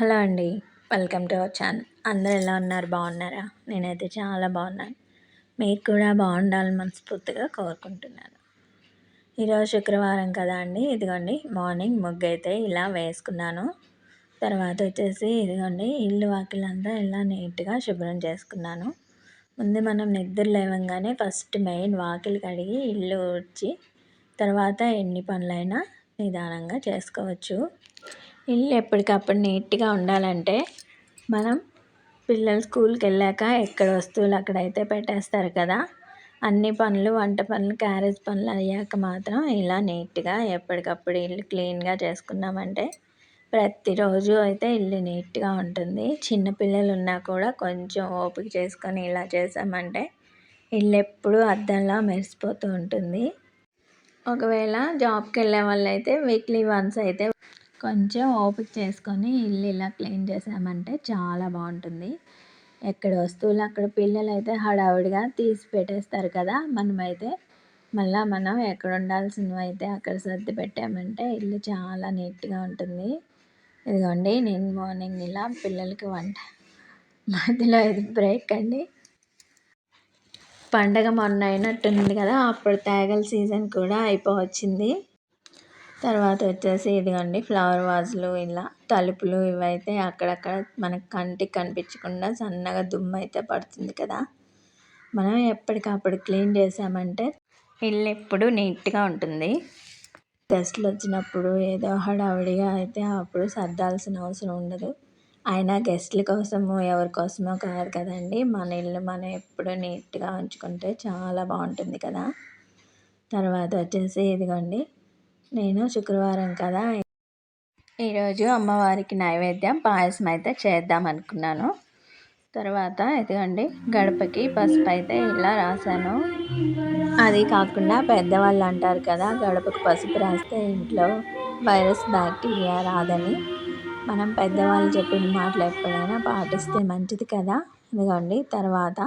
Hello అండి welcome to our channel. అందరు ఎలా ఉన్నారు? బాగున్నారా? నేనైతే చాలా బాగున్నాను. మీరు కూడా బాగుండాలని మనస్ఫూర్తిగా కోరుకుంటున్నాను. ఈరోజు శుక్రవారం కదా అండి. ఇదిగోండి మార్నింగ్ ముగ్గు అయితే ఇలా వేసుకున్నాను. తర్వాత వచ్చేసి ఇదిగోండి ఇల్లు వాకిలంతా ఇలా నీట్గా శుభ్రం చేసుకున్నాను. ముందు మనం నిద్ర లేవంగానే ఫస్ట్ మెయిన్ వాకిలి కడిగి ఇల్లు ఊడ్చి తర్వాత ఎన్ని పనులైనా నిదానంగా చేసుకోవచ్చు. ఇల్లు ఎప్పటికప్పుడు నీట్గా ఉండాలంటే మనం పిల్లలు స్కూల్కి వెళ్ళాక ఎక్కడ వస్తువులు అక్కడైతే పెట్టేస్తారు కదా. అన్ని పనులు వంట పనులు క్యారేజ్ పనులు అయ్యాక మాత్రం ఇలా నీట్గా ఎప్పటికప్పుడు ఇల్లు క్లీన్గా చేసుకున్నామంటే ప్రతిరోజు అయితే ఇల్లు నీట్గా ఉంటుంది. చిన్నపిల్లలు ఉన్నా కూడా కొంచెం ఓపిక చేసుకొని ఇలా చేసామంటే ఇల్లు ఎప్పుడూ అద్దంలా మెరిసిపోతూ ఉంటుంది. ఒకవేళ జాబ్కి వెళ్ళే వాళ్ళు అయితే వీక్లీ వన్స్ అయితే కొంచెం ఓపిక చేసుకొని ఇల్లు ఇలా క్లీన్ చేసామంటే చాలా బాగుంటుంది. ఎక్కడ వస్తువులు అక్కడ పిల్లలు అయితే హడావుడిగా తీసి పెట్టేస్తారు కదా మనమైతే మళ్ళీ మనం ఎక్కడ ఉండాల్సినవి అయితే అక్కడ సర్ది పెట్టామంటే ఇల్లు చాలా నీట్గా ఉంటుంది. ఇదిగోండి నేను మార్నింగ్ ఇలా పిల్లలకి వంట మధ్యలో ఇది బ్రేక్ అండి. పండగ మొన్న అయినట్టుంది కదా అప్పుడు తేగల సీజన్ కూడా అయిపోవచ్చింది. తర్వాత వచ్చేసి ఇదిగోండి ఫ్లవర్ వాజులు ఇలా తలుపులు ఇవైతే అక్కడక్కడ మనకు కంటికి కనిపించకుండా సన్నగా దుమ్ము అయితే పడుతుంది కదా. మనం ఎప్పటికప్పుడు క్లీన్ చేసామంటే ఇల్లు ఎప్పుడు నీట్గా ఉంటుంది. గెస్ట్లు వచ్చినప్పుడు ఏదో హడావిడిగా అయితే అప్పుడు సర్దాల్సిన అవసరం ఉండదు. అయినా గెస్ట్ల కోసము ఎవరి కోసమో కాదు కదండి. మన ఇల్లు మనం ఎప్పుడు నీట్గా ఉంచుకుంటే చాలా బాగుంటుంది కదా. తర్వాత వచ్చేసి ఇదిగోండి నేను శుక్రవారం కదా. ఈరోజు అమ్మవారికి నైవేద్యం పాయసం అయితే చేద్దాం అనుకున్నాను. తర్వాత ఇదిగోండి గడపకి పసుపు అయితే ఇలా రాశాను. అది కాకుండా పెద్దవాళ్ళు అంటారు కదా గడపకి పసుపు రాస్తే ఇంట్లో వైరస్ బ్యాక్టీరియా రాదని. మనం పెద్దవాళ్ళు చెప్పిన మాటలు ఎప్పుడైనా పాటిస్తే మంచిది కదా. ఇదిగోండి తర్వాత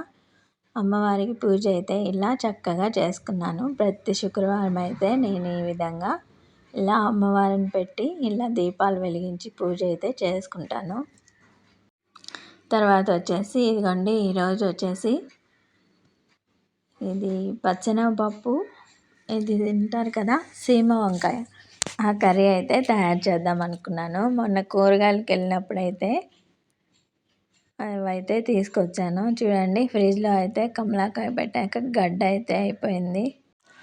అమ్మవారికి పూజ అయితే ఇలా చక్కగా చేసుకున్నాను. ప్రతి శుక్రవారం అయితే నేను ఈ విధంగా ఇలా అమ్మవారిని పెట్టి ఇలా దీపాలు వెలిగించి పూజ అయితే చేసుకుంటాను. తర్వాత వచ్చేసి ఇదిగోండి ఈరోజు వచ్చేసి ఇది పచ్చనపప్పు ఇది తింటారు కదా సీమ వంకాయ. ఆ కర్రీ అయితే తయారు చేద్దాం అనుకున్నాను. మొన్న కూరగాయలకు వెళ్ళినప్పుడైతే అవైతే తీసుకొచ్చాను. చూడండి ఫ్రిడ్జ్లో అయితే కమలాకాయ పెట్టాక గడ్డ అయితే అయిపోయింది.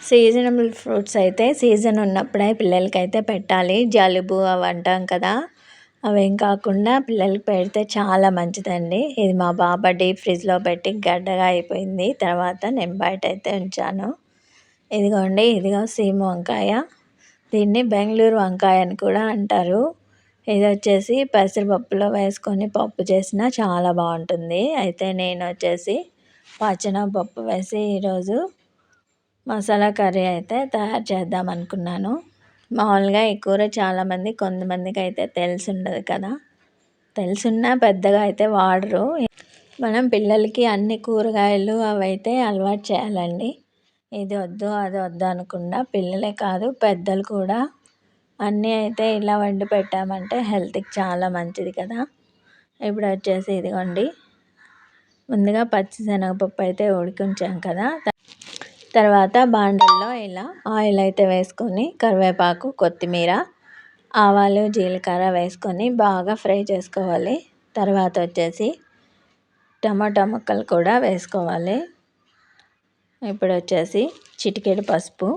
సీజనబుల్ ఫ్రూట్స్ అయితే సీజన్ ఉన్నప్పుడే పిల్లలకైతే పెట్టాలి. జలుబు అవి అంటాం కదా. అవేం కాకుండా పిల్లలకి పెడితే చాలా మంచిదండి. ఇది మా బాబా డీప్ ఫ్రిడ్జ్లో పెట్టి గడ్డగా అయిపోయింది. తర్వాత నేను బయట అయితే ఉంచాను. ఇదిగోండి ఇదిగో సీమ వంకాయ. దీన్ని బెంగళూరు వంకాయ అని కూడా అంటారు. ఇది వచ్చేసి పెసరపప్పులో వేసుకొని పప్పు చేసినా చాలా బాగుంటుంది. అయితే నేను వచ్చేసి పచ్చనపప్పు వేసి ఈరోజు మసాలా కర్రీ అయితే తయారు చేద్దాం అనుకున్నాను. మామూలుగా ఈ కూర చాలామంది కొంతమందికి అయితే తెలిసి ఉండదు కదా. తెలుసున్నా పెద్దగా అయితే వాడరు. మనం పిల్లలకి అన్ని కూరగాయలు అవి అయితే అలవాటు చేయాలండి. ఇది వద్దు అది వద్దు అనకుండా పిల్లలే కాదు పెద్దలు కూడా అన్నీ అయితే ఇలా వండి పెట్టామంటే హెల్త్కి చాలా మంచిది కదా. ఇప్పుడు వచ్చేసి ఇదిగోండి. ముందుగా పచ్చిశనగపప్పు అయితే ఉడికించాం కదా. తర్వాత బాండల్లో ఇలా ఆయిల్ అయితే వేసుకొని కరివేపాకు కొత్తిమీర ఆవాలు జీలకర్ర వేసుకొని బాగా ఫ్రై చేసుకోవాలి. తర్వాత వచ్చేసి టమాటా ముక్కలు కూడా వేసుకోవాలి. ఇప్పుడు వచ్చేసి చిటికెడు పసుపు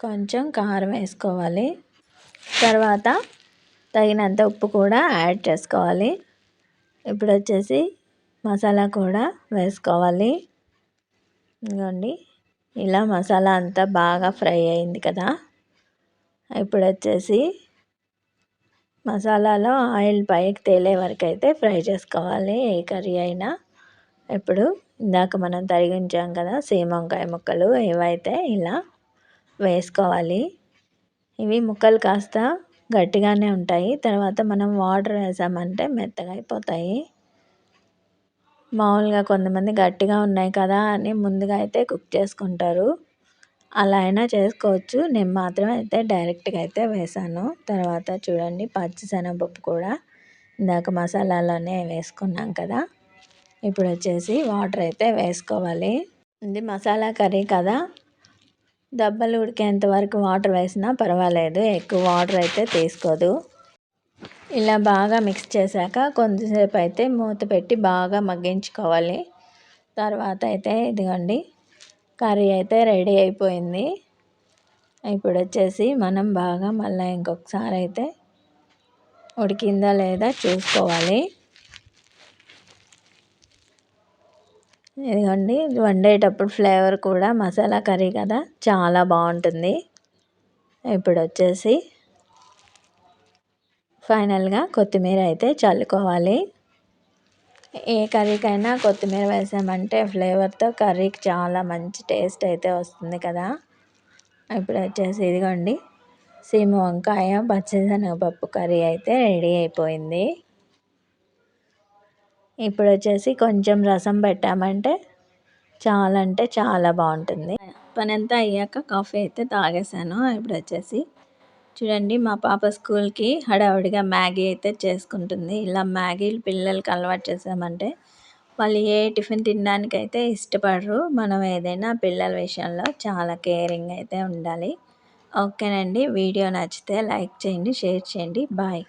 కొంచెం కారం వేసుకోవాలి. తర్వాత తగినంత ఉప్పు కూడా యాడ్ చేసుకోవాలి. ఇప్పుడు వచ్చేసి మసాలా కూడా వేసుకోవాలి. ఇదిగోండి. ఇలా మసాలా అంతా బాగా ఫ్రై అయింది కదా. ఇప్పుడు వచ్చేసి మసాలాలో ఆయిల్ పైకి తేలే వరకు అయితే ఫ్రై చేసుకోవాలి. ఏ కర్రీ అయినా. ఇప్పుడు ఇందాక మనం తరిగించాం కదా సేమ వంకాయ ముక్కలు ఏవైతే ఇలా వేసుకోవాలి. ఇవి ముక్కలు కాస్త గట్టిగానే ఉంటాయి. తర్వాత మనం వాటర్ వేసామంటే మెత్తగా అయిపోతాయి. మామూలుగా కొంతమంది గట్టిగా ఉన్నాయి కదా అని ముందుగా అయితే కుక్ చేసుకుంటారు. అలా అయినా చేసుకోవచ్చు. నేను మాత్రం అయితే డైరెక్ట్గా అయితే వేసాను. తర్వాత చూడండి పచ్చిశనగపప్పు కూడా ఇందాక మసాలాలోనే వేసుకున్నాం కదా. ఇప్పుడు వచ్చేసి వాటర్ అయితే వేసుకోవాలి. ఇది మసాలా కర్రీ కదా. దెబ్బలు ఉడికేంత వరకు వాటర్ వేసినా పర్వాలేదు. ఎక్కువ వాటర్ అయితే తీసుకోదు. ఇలా బాగా మిక్స్ చేశాక కొంతసేపు అయితే మూత పెట్టి బాగా మగ్గించుకోవాలి. తర్వాత అయితే ఇదిగోండి కర్రీ అయితే రెడీ అయిపోయింది. ఇప్పుడు వచ్చేసి మనం బాగా మళ్ళీ ఇంకొకసారి అయితే ఉడికిందా లేదా చూసుకోవాలి. ఇదిగోండి వండేటప్పుడు ఫ్లేవర్ కూడా మసాలా కర్రీ కదా చాలా బాగుంటుంది. ఇప్పుడు వచ్చేసి ఫైనల్గా కొత్తిమీర అయితే చల్లుకోవాలి. ఏ కర్రీకైనా కొత్తిమీర వేసామంటే ఫ్లేవర్తో కర్రీకి చాలా మంచి టేస్ట్ అయితే వస్తుంది కదా. ఇప్పుడు వచ్చేసి ఇదిగోండి. సీమ వంకాయ పచ్చిశనగపప్పు కర్రీ అయితే రెడీ అయిపోయింది. ఇప్పుడు వచ్చేసి కొంచెం రసం పెట్టామంటే చాలా అంటే చాలా బాగుంటుంది. పని అంతా అయ్యాక కాఫీ అయితే తాగేసాను. ఇప్పుడు వచ్చేసి చూడండి మా పాప స్కూల్కి హడావుడిగా మ్యాగీ అయితే చేసుకుంటుంది. ఇలా మ్యాగీలు పిల్లలకి అలవాటు చేసామంటే వాళ్ళు ఏ టిఫిన్ తినడానికైతే ఇష్టపడరు. మనం ఏదైనా పిల్లల విషయంలో చాలా కేరింగ్ అయితే ఉండాలి. ఓకేనండి. వీడియో నచ్చితే లైక్ చేయండి షేర్ చేయండి. బాయ్.